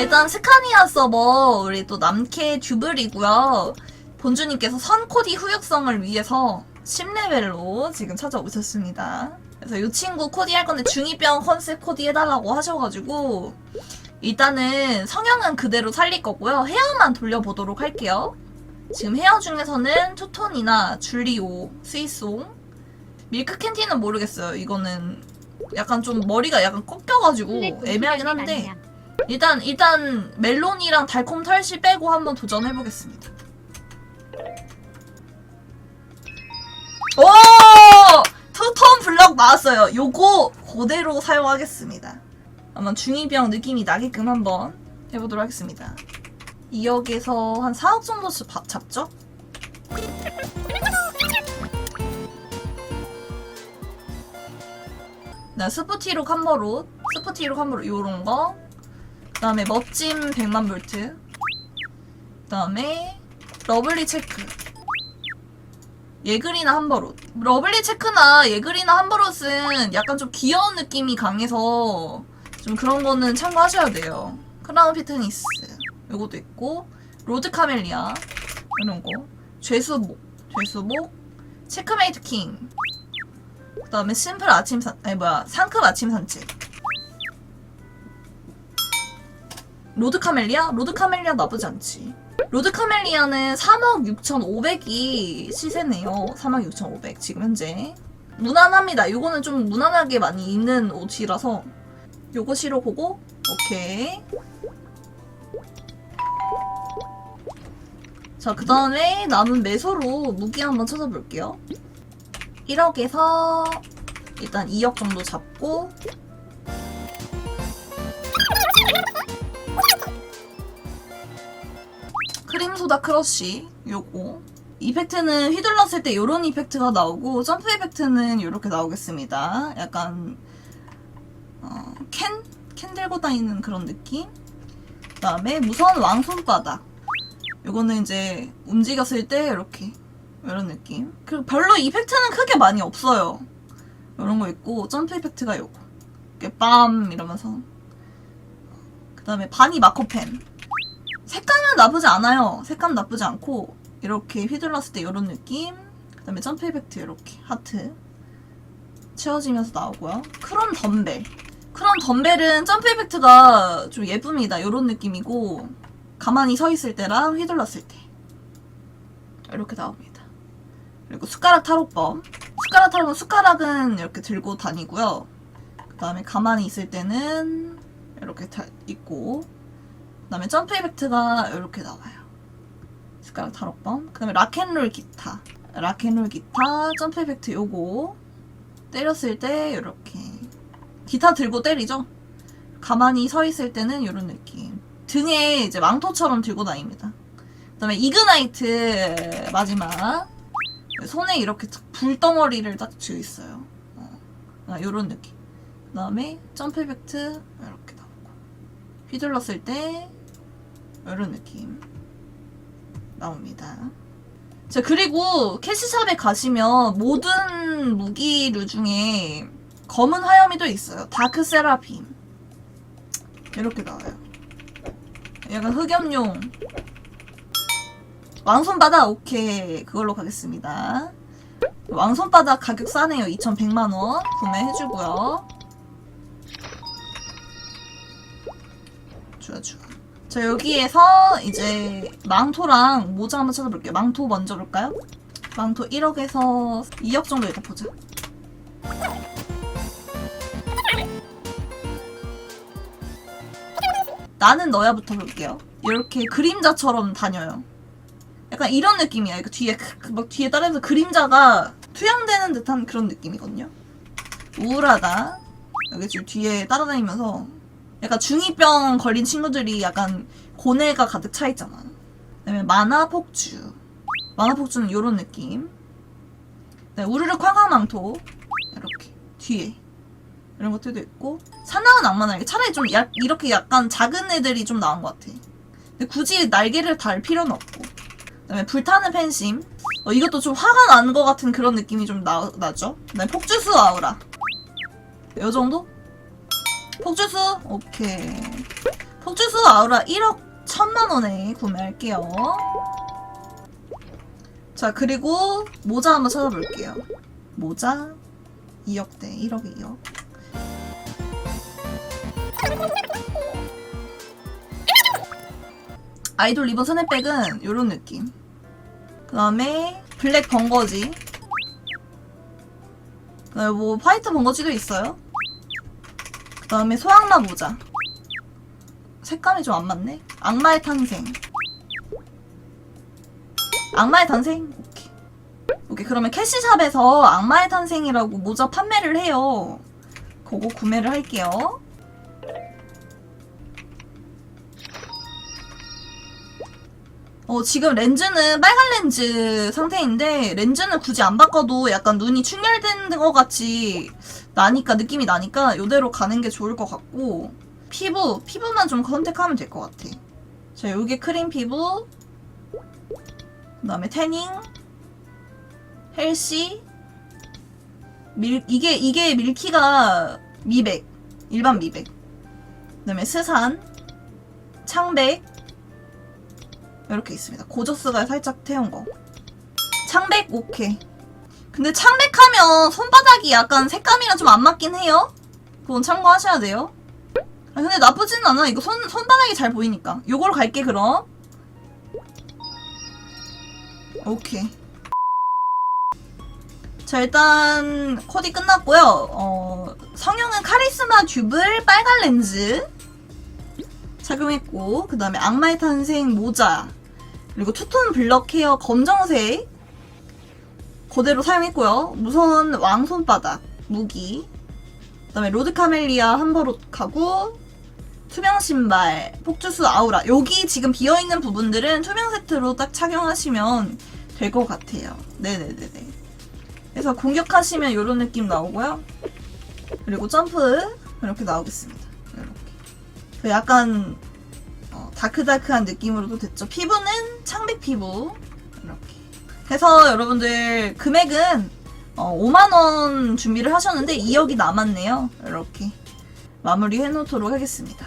일단 스카니아 서버 우리 또 남캐 듀블이고요. 본주님께서 선코디 후육성을 위해서 10레벨로 지금 찾아오셨습니다. 그래서 이 친구 코디 할 건데 중2병 컨셉 코디 해달라고 하셔가지고 일단은 성형은 그대로 살릴 거고요. 헤어만 돌려보도록 할게요. 지금 헤어 중에서는 투톤이나 줄리오, 스위송, 밀크 캔티는 모르겠어요. 이거는 약간 좀 머리가 약간 꺾여가지고 애매하긴 한데 일단 일단 멜론이랑 달콤 털씨 빼고 한번 도전해 보겠습니다. 오! 투톤 블럭 나왔어요. 요거 그대로 사용하겠습니다. 아마 중2병 느낌이 나게끔 한번 해보도록 하겠습니다. 2억에서 한 4억 정도 수- 바- 잡죠? 나 스푸티로 캄버로 스푸티로 캄버로 요런 거 그다음에 멋짐 100만 볼트. 그다음에 러블리 체크. 예그리나 함버롯. 러블리 체크나 예그리나 함버롯은 약간 좀 귀여운 느낌이 강해서 좀 그런 거는 참고하셔야 돼요. 크라운 피트니스. 요것도 있고 로드 카멜리아. 이런 거. 죄수복. 죄수복. 체크메이트 킹. 그다음에 심플 아침 산 아니 뭐야. 상급 아침 산책 로드 카멜리아? 로드 카멜리아 나쁘지 않지. 로드 카멜리아는 3억 6,500이 시세네요. 3억 6,500 지금 현재. 무난합니다. 요거는 좀 무난하게 많이 있는 옷이라서 요거 시로 보고 오케이. 자, 그 다음에 남은 매소로 무기 한번 찾아볼게요. 1억에서 일단 2억 정도 잡고 크림소다 크러쉬 요거. 이펙트는 휘둘렀을 때 요런 이펙트가 나오고 점프 이펙트는 요렇게 나오겠습니다. 약간 어, 캔? 캔 들고 다니는 그런 느낌? 그 다음에 무서운 왕손바닥. 요거는 이제 움직였을 때 이렇게 이런 느낌. 그리고 별로 이펙트는 크게 많이 없어요. 요런 거 있고 점프 이펙트가 요거. 이렇게 빰 이러면서. 그 다음에 바니 마코펜 색감은 나쁘지 않아요. 색감 나쁘지 않고 이렇게 휘둘렀을 때 이런 느낌. 그 다음에 점프 이펙트 이렇게 하트 채워지면서 나오고요. 크롬 덤벨. 크롬 덤벨은 점프 이펙트가 좀 예쁩니다. 이런 느낌이고 가만히 서 있을 때랑 휘둘렀을 때 이렇게 나옵니다. 그리고 숟가락 타로법. 숟가락 타로는 숟가락은 이렇게 들고 다니고요. 그 다음에 가만히 있을 때는 이렇게 다 있고 그다음에 점프 이펙트가 이렇게 나와요. 숟가락 타로범. 그다음에 락앤롤 기타. 락앤롤 기타 점프 이펙트 요거 때렸을 때 이렇게 기타 들고 때리죠. 가만히 서 있을 때는 이런 느낌. 등에 이제 망토처럼 들고 다닙니다. 그다음에 이그나이트 마지막 손에 이렇게 딱 불덩어리를 딱 쥐고 있어요. 어. 이런 느낌. 그 다음에 점프 이펙트 이렇게 나오고 휘둘렀을 때 이런 느낌 나옵니다. 자 그리고 캐시샵에 가시면 모든 무기류 중에 검은 화염이 또 있어요. 다크 세라핌 이렇게 나와요. 약간 흑염룡 왕손바닥 오케이 그걸로 가겠습니다. 왕손바닥 가격 싸네요. 2,100만원 구매해주고요. 좋아 좋아. 자 여기에서 이제 망토랑 모자 한번 찾아볼게요. 망토 먼저 볼까요? 망토 1억에서 2억 정도 일단 보자. 나는 너야부터 볼게요. 이렇게 그림자처럼 다녀요. 약간 이런 느낌이야. 이거 뒤에 막 뒤에 따라서 그림자가 투영되는 듯한 그런 느낌이거든요. 우울하다. 여기 지금 뒤에 따라다니면서 약간 중2병 걸린 친구들이 약간 고뇌가 가득 차 있잖아. 그다음에 만화 폭주. 만화 폭주는 이런 느낌. 네, 우르르 쾅쾅망토 이렇게 뒤에 이런 것들도 있고 사나운 악마날개 차라리 좀 약, 이렇게 약간 작은 애들이 좀 나은 것 같아. 근데 굳이 날개를 달 필요는 없고. 그다음에 불타는 팬심. 어, 이것도 좀 화가 나는 것 같은 그런 느낌이 좀 나, 나죠. 그다음에 폭주수 아우라. 요 정도? 폭주수? 오케이. 폭주수 아우라 1억 1천만 원에 구매할게요. 자, 그리고 모자 한번 찾아볼게요. 모자 2억대, 1억 2억. 아이돌 리본 스냅백은 요런 느낌. 그 다음에 블랙 번거지. 그 다음에 뭐 화이트 번거지도 있어요. 그 다음에 소악마 모자. 색감이 좀 안 맞네. 악마의 탄생. 악마의 탄생? 오케이. 오케이. 그러면 캐시샵에서 악마의 탄생이라고 모자 판매를 해요. 그거 구매를 할게요. 어, 지금 렌즈는 빨간 렌즈 상태인데, 렌즈는 굳이 안 바꿔도 약간 눈이 충혈된 것 같이 나니까, 느낌이 나니까, 이대로 가는 게 좋을 것 같고, 피부, 피부만 좀 선택하면 될 것 같아. 자, 요게 크림 피부, 그 다음에 태닝, 헬시, 밀, 이게, 이게 밀키가 미백, 일반 미백. 그 다음에 스산, 창백, 이렇게 있습니다. 고저스가 살짝 태운 거. 창백 오케이. 근데 창백하면 손바닥이 약간 색감이랑 좀 안 맞긴 해요. 그건 참고하셔야 돼요. 아 근데 나쁘진 않아. 이거 손 손바닥이 잘 보이니까. 요거로 갈게 그럼. 오케이. 자 일단 코디 끝났고요. 어, 성형은 카리스마 듀블 빨간 렌즈 착용했고 그 다음에 악마의 탄생 모자 그리고 투톤 블럭 헤어 검정색 그대로 사용했고요. 무선 왕손바닥 무기 그 다음에 로드 카멜리아 한버릇하고 투명 신발 폭주수 아우라 여기 지금 비어있는 부분들은 투명 세트로 딱 착용하시면 될 것 같아요. 네네네네. 그래서 공격하시면 이런 느낌 나오고요. 그리고 점프 이렇게 나오겠습니다. 이렇게. 약간 어, 다크다크한 느낌으로도 됐죠. 피부는 창백 피부 이렇게. 해서 여러분들 금액은 어, 5만 원 준비를 하셨는데 2억이 남았네요. 이렇게 마무리 해놓도록 하겠습니다.